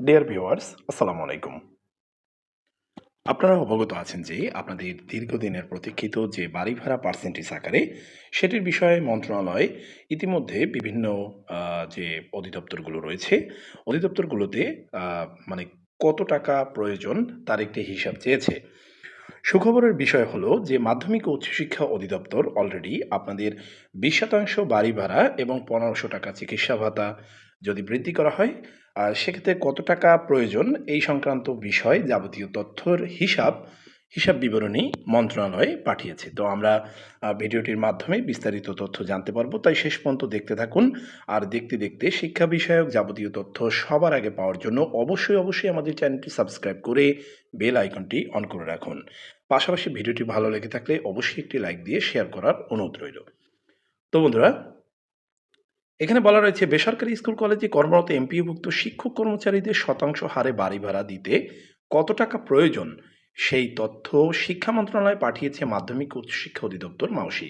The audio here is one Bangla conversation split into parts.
ডিয়ার ভিউয়ার্স আসসালামু আলাইকুম। আপনারা অবগত আছেন যে আপনাদের দীর্ঘদিনের প্রতীক্ষিত যে বাড়ি ভাড়া পার্সেন্টেজ আকারে, সেটির বিষয়ে মন্ত্রণালয় ইতিমধ্যে বিভিন্ন যে অধিদপ্তরগুলো রয়েছে, অধিদপ্তরগুলোতে মানে কত টাকা প্রয়োজন তার একটি হিসাব চেয়েছে। সুখবরের বিষয় হলো যে মাধ্যমিক ও উচ্চশিক্ষা অধিদপ্তর অলরেডি আপনাদের বিশ শতাংশ বাড়ি ভাড়া এবং পনেরোশো টাকা চিকিৎসা ভাতা যদি বৃদ্ধি করা হয় আর সেক্ষেত্রে কত টাকা প্রয়োজন এই সংক্রান্ত বিষয় যাবতীয় তথ্যর হিসাব হিসাব বিবরণী মন্ত্রণালয়ে পাঠিয়েছে। তো আমরা ভিডিওটির মাধ্যমে বিস্তারিত তথ্য জানতে পারব। তাই শেষ পর্যন্ত দেখতে থাকুন। আর দেখতে দেখতে শিক্ষা বিষয়ক যাবতীয় তথ্য সবার আগে পাওয়ার জন্য অবশ্যই অবশ্যই আমাদের চ্যানেলটি সাবস্ক্রাইব করে বেল আইকনটি অন করে রাখুন। পাশাপাশি ভিডিওটি ভালো লেগে থাকলে অবশ্যই একটি লাইক দিয়ে শেয়ার করার অনুরোধ রইল। তো বন্ধুরা এখানে বলা রয়েছে, বেসরকারি স্কুল, কলেজে কর্মরত এমপিওভুক্ত শিক্ষক কর্মচারীদের শতাংশ হারে বাড়ি ভাড়া দিতে কত টাকা প্রয়োজন? সেই তথ্য শিক্ষা মন্ত্রণালয় পাঠিয়েছে মাধ্যমিক উচ্চশিক্ষা অধিদপ্তর মাউসি।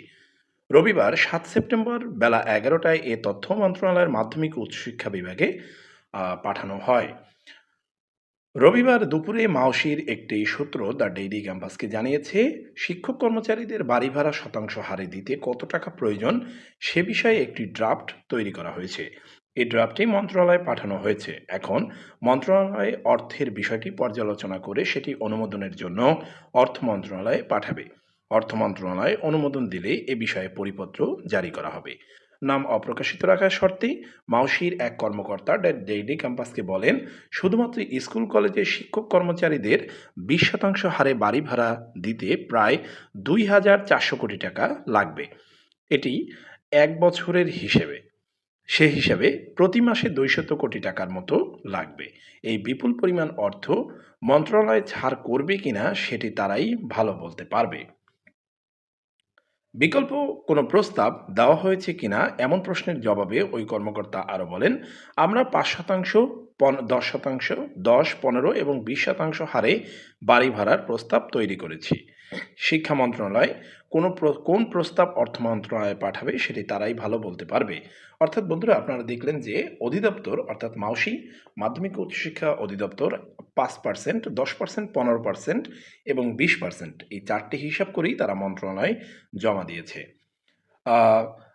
রবিবার সাত সেপ্টেম্বর বেলা এগারোটায় এ তথ্য মন্ত্রণালয়ের মাধ্যমিক উচ্চশিক্ষা বিভাগে পাঠানো হয়। রবিবার দুপুরে মাওসির একটি সূত্র দ্য ডেইলি ক্যাম্পাসকে জানিয়েছে, শিক্ষক কর্মচারীদের বাড়ি ভাড়া শতাংশ হারে দিতে কত টাকা প্রয়োজন সে বিষয়ে একটি ড্রাফট তৈরি করা হয়েছে। এই ড্রাফটটি মন্ত্রণালয়ে পাঠানো হয়েছে। এখন মন্ত্রণালয়ে অর্থের বিষয়টি পর্যালোচনা করে সেটি অনুমোদনের জন্য অর্থ মন্ত্রণালয়ে পাঠাবে। অর্থ মন্ত্রণালয় অনুমোদন দিলে এ বিষয়ে পরিপত্র জারি করা হবে। নাম অপ্রকাশিত রাখার শর্তে মাউসির এক কর্মকর্তা ডেইলি ক্যাম্পাসকে বলেন, শুধুমাত্র স্কুল, কলেজের শিক্ষক কর্মচারীদের বিশ শতাংশ হারে বাড়ি ভাড়া দিতে প্রায় দুই হাজার চারশো কোটি টাকা লাগবে। এটি এক বছরের হিসেবে। সে হিসাবে প্রতি মাসে দুইশত কোটি টাকার মতো লাগবে। এই বিপুল পরিমাণ অর্থ মন্ত্রণালয় ছাড় করবে কিনা সেটি তারাই ভালো বলতে পারবে। বিকল্প কোনো প্রস্তাব দেওয়া হয়েছে কিনা এমন প্রশ্নের জবাবে ওই কর্মকর্তা আরও বলেন, আমরা পাঁচ শতাংশ দশ শতাংশ, দশ, পনেরো এবং বিশ শতাংশ হারে বাড়ি ভাড়ার প্রস্তাব তৈরি করেছি। শিক্ষা মন্ত্রণালয় কোনো কোন প্রস্তাব অর্থ মন্ত্রণালয়ে পাঠাবে সেটি তারাই ভালো বলতে পারবে। অর্থাৎ বন্ধুরা, আপনারা দেখলেন যে অধিদপ্তর, অর্থাৎ মাউসি মাধ্যমিক উচ্চশিক্ষা অধিদপ্তর পাঁচ পার্সেন্ট দশ পার্সেন্ট পনেরো পার্সেন্ট এবং বিশ পার্সেন্ট এই চারটি হিসাব করেই তারা মন্ত্রণালয়ে জমা দিয়েছে।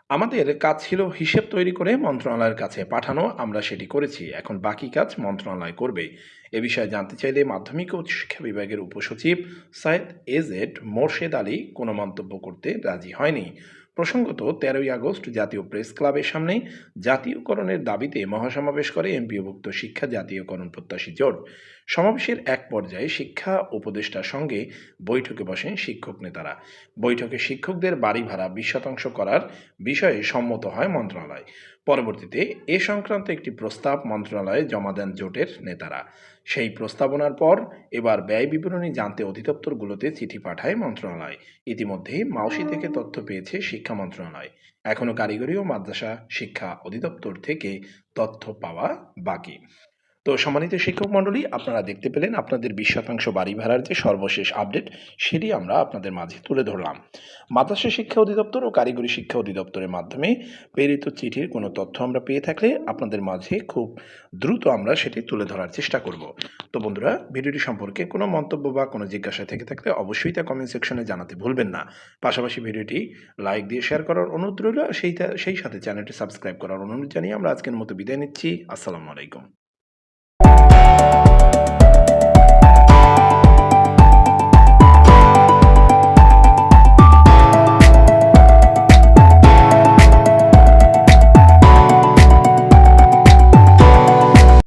আমাদের কাজ ছিল হিসেব তৈরি করে মন্ত্রণালয়ের কাছে পাঠানো, আমরা সেটি করেছি। এখন বাকি কাজ মন্ত্রণালয় করবে এ বিষয়ে জানতে চাইলে মাধ্যমিক ও উচ্চশিক্ষা বিভাগের উপসচিব সাইদ এজেড মোর্শেদ আলী কোনো মন্তব্য করতে রাজি হয়নি। প্রসঙ্গত, তেরোই আগস্ট জাতীয় প্রেস ক্লাবের সামনে জাতীয়করণের দাবিতে মহাসমাবেশ করে এমপিওভুক্ত শিক্ষা জাতীয়করণ প্রত্যাশী জোট। সমাবেশের এক পর্যায়ে শিক্ষা উপদেষ্টার সঙ্গে বৈঠকে বসেন শিক্ষক নেতারা। বৈঠকে শিক্ষকদের বাড়ি ভাড়া বিশ শতাংশ করার বিষয়ে সম্মত হয় মন্ত্রণালয়। পরবর্তীতে এ সংক্রান্ত একটি প্রস্তাব মন্ত্রণালয়ে জমা দেন জোটের নেতারা। সেই প্রস্তাবনার পর এবার ব্যয় বিবরণী জানতে অধিদপ্তরগুলোতে চিঠি পাঠায় মন্ত্রণালয়। ইতিমধ্যে মাউসি থেকে তথ্য পেয়েছে শিক্ষা মন্ত্রণালয়। এখনও কারিগরি ও মাদ্রাসা শিক্ষা অধিদপ্তর থেকে তথ্য পাওয়া বাকি। তো সম্মানিত শিক্ষক মণ্ডলী, আপনারা দেখতে পেলেন আপনাদের বিশ শতাংশ বাড়ি ভাড়ার যে সর্বশেষ আপডেট, সেটি আমরা আপনাদের মাঝে তুলে ধরলাম। মাদ্রাসা শিক্ষা অধিদপ্তর ও কারিগরি শিক্ষা অধিদপ্তরের মাধ্যমে প্রেরিত চিঠির কোনো তথ্য আমরা পেয়ে থাকলে আপনাদের মাঝে খুব দ্রুত আমরা সেটি তুলে ধরার চেষ্টা করব। তো বন্ধুরা, ভিডিওটি সম্পর্কে কোনো মন্তব্য বা কোনো জিজ্ঞাসা থেকে থাকলে অবশ্যই তা কমেন্ট সেকশনে জানাতে ভুলবেন না। পাশাপাশি ভিডিওটি লাইক দিয়ে শেয়ার করার অনুরোধ রইল সেই সেই সাথে চ্যানেলটি সাবস্ক্রাইব করার অনুরোধ জানিয়ে আমরা আজকের মতো বিদায় নিচ্ছি। আসসালামু আলাইকুম।